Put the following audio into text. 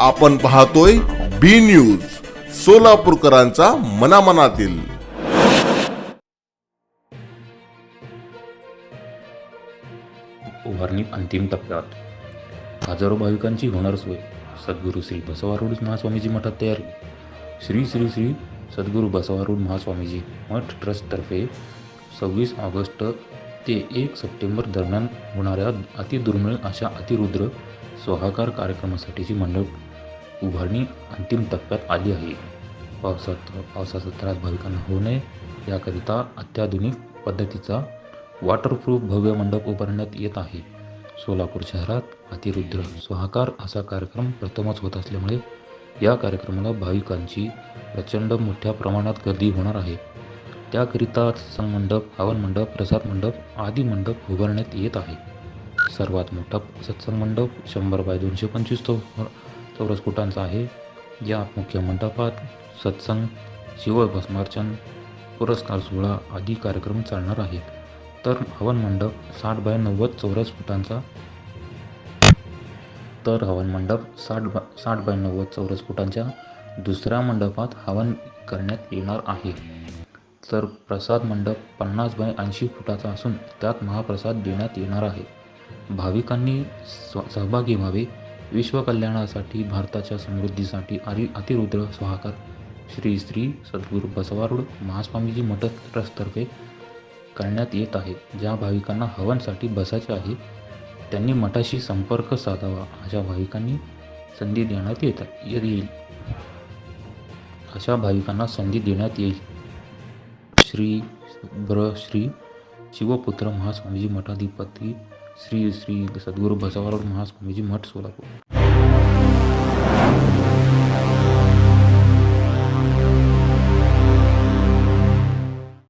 आपण पाहतोय बी न्यूज सोलापूरकरांचा मनामनातील. उभारणी अंतिम टप्प्यात. हजारो भाविकांची होणार सोय. सद्गुरू श्री बसवारूढ महास्वामीजी मठात तयारी. श्री श्री श्री सद्गुरू बसवारूढ महास्वामीजी मठ ट्रस्टतर्फे सव्वीस ऑगस्ट ते एक सप्टेंबर दरम्यान होणाऱ्या अतिदुर्मिळ अशा अतिरुद्र स्वाहाकार कार्यक्रमासाठीची मंडप उभारणी अंतिम टप्प्यात आली आहे. पावसात पावसाचा त्रास भाविकांना होऊ नये याकरिता अत्याधुनिक पद्धतीचा वॉटरप्रूफ भव्य मंडप उभारण्यात येत आहे. सोलापूर शहरात अतिरुद्र स्वाहाकार असा कार्यक्रम प्रथमच होत असल्यामुळे या कार्यक्रमाला भाविकांची प्रचंड मोठ्या प्रमाणात गर्दी होणार आहे. त्याकरिता सत्संग मंडप हवन मंडप प्रसाद मंडप आदी मंडप उभारण्यात येत आहे. सर्वात मोठा सत्संग मंडप शंभर बाय दोनशे पंचवीस तो चौरस फुटांचा आहे. या मुख्य मंडपात सत्संग शिवभस्मार्चन पुरस्कार सोहळा आदी कार्यक्रम चालणार आहेत. तर हवन मंडप साठ बाय नव्वद चौरस फुटांचा. तर हवन मंडप साठ बा साठ बाय नव्वद चौरस फुटांच्या दुसऱ्या मंडपात हवन करण्यात येणार आहे. तर प्रसाद मंडप पन्नास बाय ऐंशी फुटाचा असून त्यात महाप्रसाद देण्यात येणार आहे. भाविकांनी सहभागी व्हावे. विश्वकल्याणासाठी भारताच्या समृद्धीसाठी आणि अतिरुद्र स्वाहाकार श्री श्री सद्गुरू बसवारूढ महास्वामीजी मठ ट्रस्टतर्फे करण्यात येत आहे. ज्या भाविकांना हवनसाठी बसायचे आहे त्यांनी मठाशी संपर्क साधावा. अशा भाविकांनी संधी देण्यात येत येईल. अशा भाविकांना संधी देण्यात येईल. श्री ब्र श्री शिवपुत्र महास्वामीजी मठाधिपती श्री श्री सद्गुरू बसवराव महास्वामीजी मठ सोलापूर.